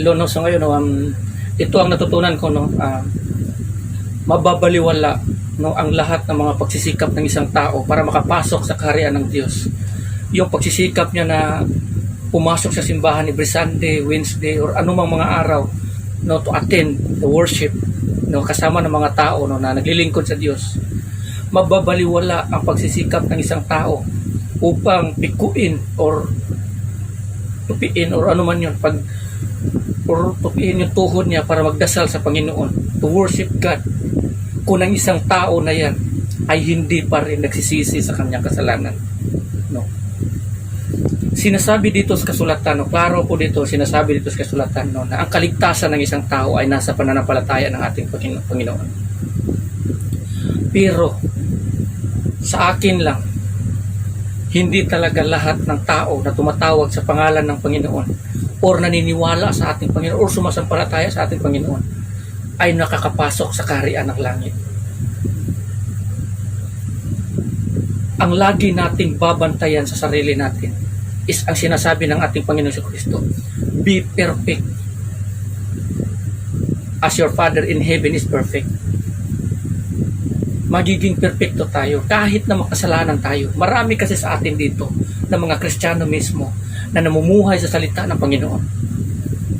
Lono, so ngayon, no, um, ito ang natutunan ko, no, ah, mababaliwala no, ang lahat ng mga pagsisikap ng isang tao para makapasok sa kaharian ng Diyos. Yung pagsisikap niya na pumasok sa simbahan every Sunday, Wednesday, or anumang mga araw no, to attend the worship no, kasama ng mga tao no, na naglilingkod sa Diyos. Mababaliwala ang pagsisikap ng isang tao upang pikuin or tupiin or ano man yun pag or tupiin yung tuhod niya para magdasal sa Panginoon to worship God. Kung ang isang tao na yan ay hindi pa rin nagsisisi sa kanyang kasalanan. No. Sinasabi dito sa kasulatan no klaro po dito sinasabi dito sa kasulatan no na ang kaligtasan ng isang tao ay nasa pananampalataya ng ating Pangino- Panginoon. Pero sa akin lang hindi talaga lahat ng tao na tumatawag sa pangalan ng Panginoon or naniniwala sa ating Panginoon or sumasampalataya sa ating Panginoon ay nakakapasok sa kaharian ng langit. Ang lagi nating babantayan sa sarili natin is ang sinasabi ng ating Panginoon sa Kristo, Be perfect as your Father in heaven is perfect magiging perpekto tayo kahit na makasalanan tayo. Marami kasi sa atin dito na mga Kristiyano mismo na namumuhay sa salita ng Panginoon.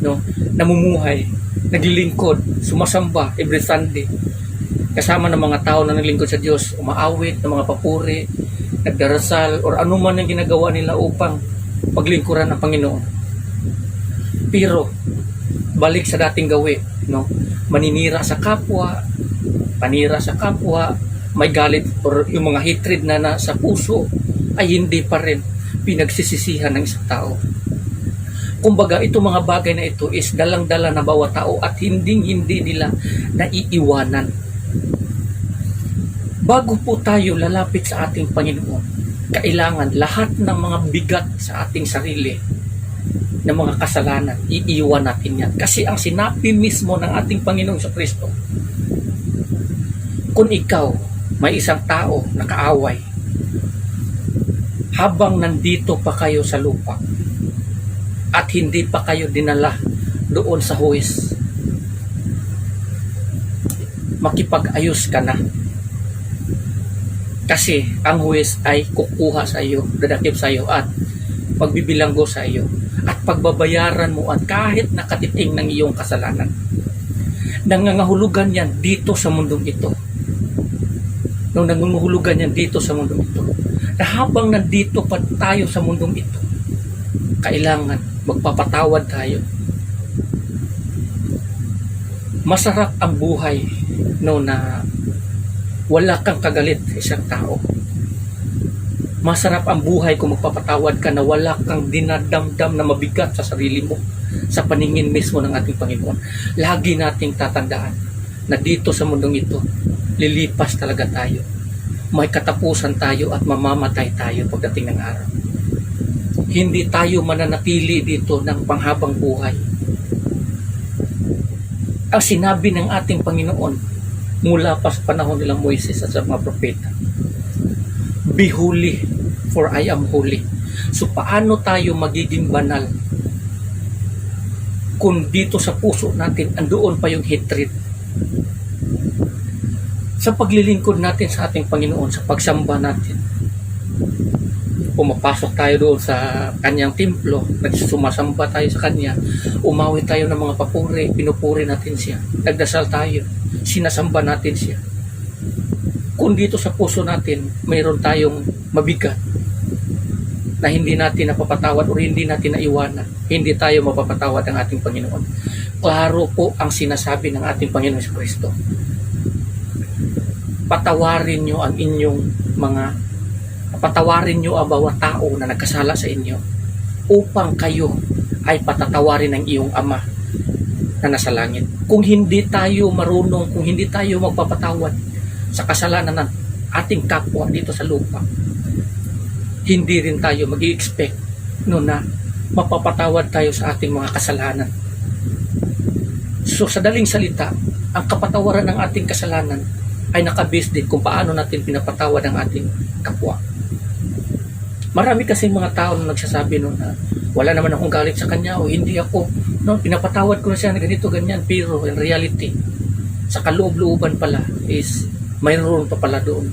No? Namumuhay, naglilingkod, sumasamba every Sunday. Kasama ng mga tao na naglingkod sa Diyos, umaawit ng mga papuri, nagdarasal, or ano man ang ginagawa nila upang paglingkuran ng Panginoon. Pero, balik sa dating gawi, no? maninira sa kapwa, panira sa kapwa, may galit or yung mga hatred na nasa puso ay hindi pa rin pinagsisisihan ng isang tao. Kumbaga, itong mga bagay na ito is dalang-dala na bawat tao at hindi-hindi nila naiiwanan. Bago po tayo lalapit sa ating Panginoon, kailangan lahat ng mga bigat sa ating sarili ng mga kasalanan, iiwan natin yan. Kasi ang sinabi mismo ng ating Panginoong sa Kristo, kung ikaw may isang tao na kaaway habang nandito pa kayo sa lupa at hindi pa kayo dinala doon sa huwis makipag-ayos ka na. Kasi ang huwis ay kukuha sa iyo, dadakip sa iyo at magbibilanggo sa iyo at pagbabayaran mo at kahit nakatiting ng iyong kasalanan. Nangangahulugan yan dito sa mundong ito nung nangungulugan yan dito sa mundong ito. Na habang nandito pa tayo sa mundong ito, kailangan magpapatawad tayo. Masarap ang buhay no na wala kang kagalit sa isang tao. Masarap ang buhay kung magpapatawad ka na wala kang dinadamdam na mabigat sa sarili mo sa paningin mismo ng ating Panginoon. Lagi nating tatandaan na dito sa mundong ito, lilipas talaga tayo. May katapusan tayo at mamamatay tayo pagdating ng araw. Hindi tayo mananatili dito ng panghabang buhay. Ang sinabi ng ating Panginoon mula pa sa panahon nila Moises at sa mga propeta, Be holy, for I am holy. So paano tayo magiging banal kung dito sa puso natin andoon pa yung hatred sa paglilingkod natin sa ating Panginoon, sa pagsamba natin. Pumapasok tayo doon sa kanyang templo, nagsumasamba tayo sa kanya, umawi tayo ng mga papuri, pinupuri natin siya, nagdasal tayo, sinasamba natin siya. Kung dito sa puso natin, mayroon tayong mabigat na hindi natin napapatawad o hindi natin naiwanan, hindi tayo mapapatawad ng ating Panginoon. Klaro po ang sinasabi ng ating Panginoon sa Kristo patawarin nyo ang inyong mga patawarin nyo ang bawat tao na nagkasala sa inyo upang kayo ay patatawarin ng iyong ama na nasa langit. Kung hindi tayo marunong, kung hindi tayo magpapatawad sa kasalanan ng ating kapwa dito sa lupa, hindi rin tayo mag expect no na mapapatawad tayo sa ating mga kasalanan. So sa daling salita, ang kapatawaran ng ating kasalanan ay nakabase din kung paano natin pinapatawad ang ating kapwa. Marami kasi mga tao na nagsasabi no na wala naman akong galit sa kanya o hindi ako No, pinapatawad ko na siya na ganito, ganyan. Pero in reality, sa kaloob-looban pala is mayroon pa pala doon.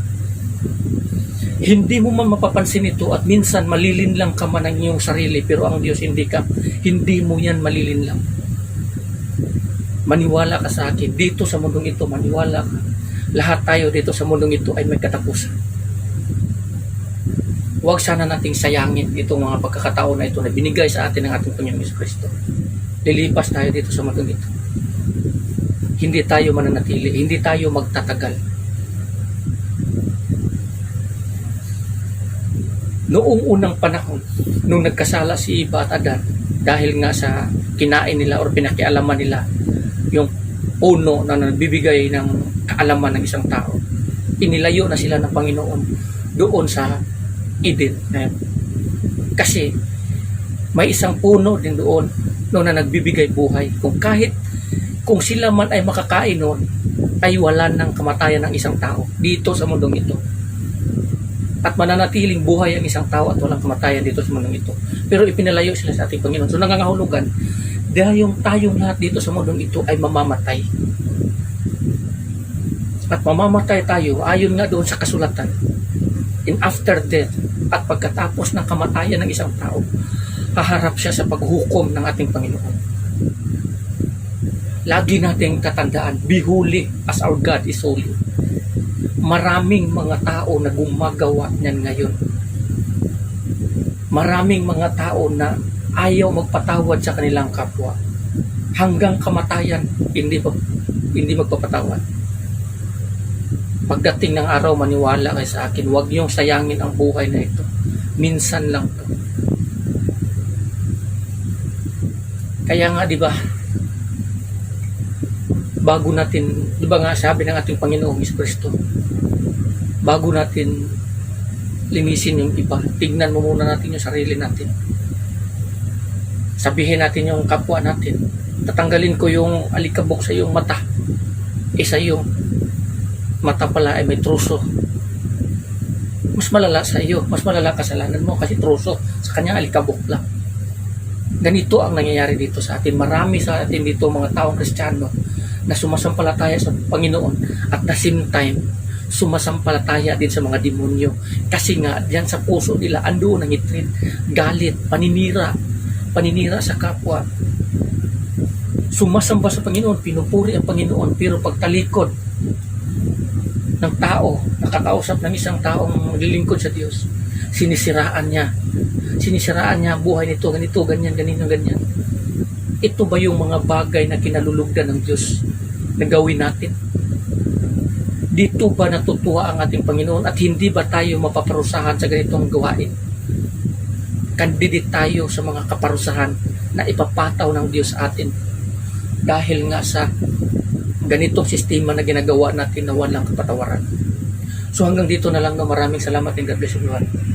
Hindi mo man mapapansin ito at minsan malilinlang ka man ng iyong sarili pero ang Diyos hindi ka. Hindi mo yan malilinlang. Maniwala ka sa akin. Dito sa mundong ito, maniwala ka. Lahat tayo dito sa mundong ito ay may katapusan. Huwag sana nating sayangin itong mga pagkakataon na ito na binigay sa atin ng ating Panginoon Yesus Kristo. Lilipas tayo dito sa mundong ito. Hindi tayo mananatili, hindi tayo magtatagal. Noong unang panahon, nung nagkasala si Eva at Adan, dahil nga sa kinain nila or pinakialaman nila yung puno na nagbibigay ng kaalaman ng isang tao, inilayo na sila ng Panginoon doon sa Eden. Kasi may isang puno din doon no, na nagbibigay buhay. Kung kahit kung sila man ay makakain noon, ay wala ng kamatayan ng isang tao dito sa mundong ito. At mananatiling buhay ang isang tao at walang kamatayan dito sa mundong ito. Pero ipinalayo sila sa ating Panginoon. So nangangahulugan, dahil yung tayong lahat dito sa mundong ito ay mamamatay. At mamamatay tayo ayon nga doon sa kasulatan. In after death at pagkatapos ng kamatayan ng isang tao, haharap siya sa paghukom ng ating Panginoon. Lagi nating tatandaan, be holy as our God is holy. Maraming mga tao na gumagawa niyan ngayon. Maraming mga tao na ayaw magpatawad sa kanilang kapwa. Hanggang kamatayan, hindi pa, hindi magpapatawad. Pagdating ng araw, maniwala kayo sa akin, huwag niyong sayangin ang buhay na ito. Minsan lang to. Kaya nga, di ba, bago natin, di ba nga sabi ng ating Panginoong Kristo, bago natin linisin yung iba, tignan mo muna natin yung sarili natin. Sabihin natin yung kapwa natin. Tatanggalin ko yung alikabok sa iyong mata. Isa yung mata pala ay may truso. Mas malala sa iyo, mas malala kasalanan mo kasi truso sa kanya alikabok lang. Ganito ang nangyayari dito sa atin. Marami sa atin dito mga taong kristyano na sumasampalataya sa Panginoon at the same time sumasampalataya din sa mga demonyo. Kasi nga, diyan sa puso nila, ando ang itrin, galit, paninira, paninira sa kapwa. Sumasamba sa Panginoon, pinupuri ang Panginoon, pero pagtalikod ng tao, nakakausap ng isang taong maglilingkod sa Diyos, sinisiraan niya. Sinisiraan niya buhay nito, ganito, ganyan, ganito, ganyan. Ito ba yung mga bagay na kinalulugdan ng Diyos na gawin natin? Dito ba natutuwa ang ating Panginoon at hindi ba tayo mapaparusahan sa ganitong gawain? Candidate tayo sa mga kaparusahan na ipapataw ng Diyos atin dahil nga sa ganitong sistema na ginagawa natin na walang kapatawaran. So hanggang dito na lang na maraming salamat and God bless everyone.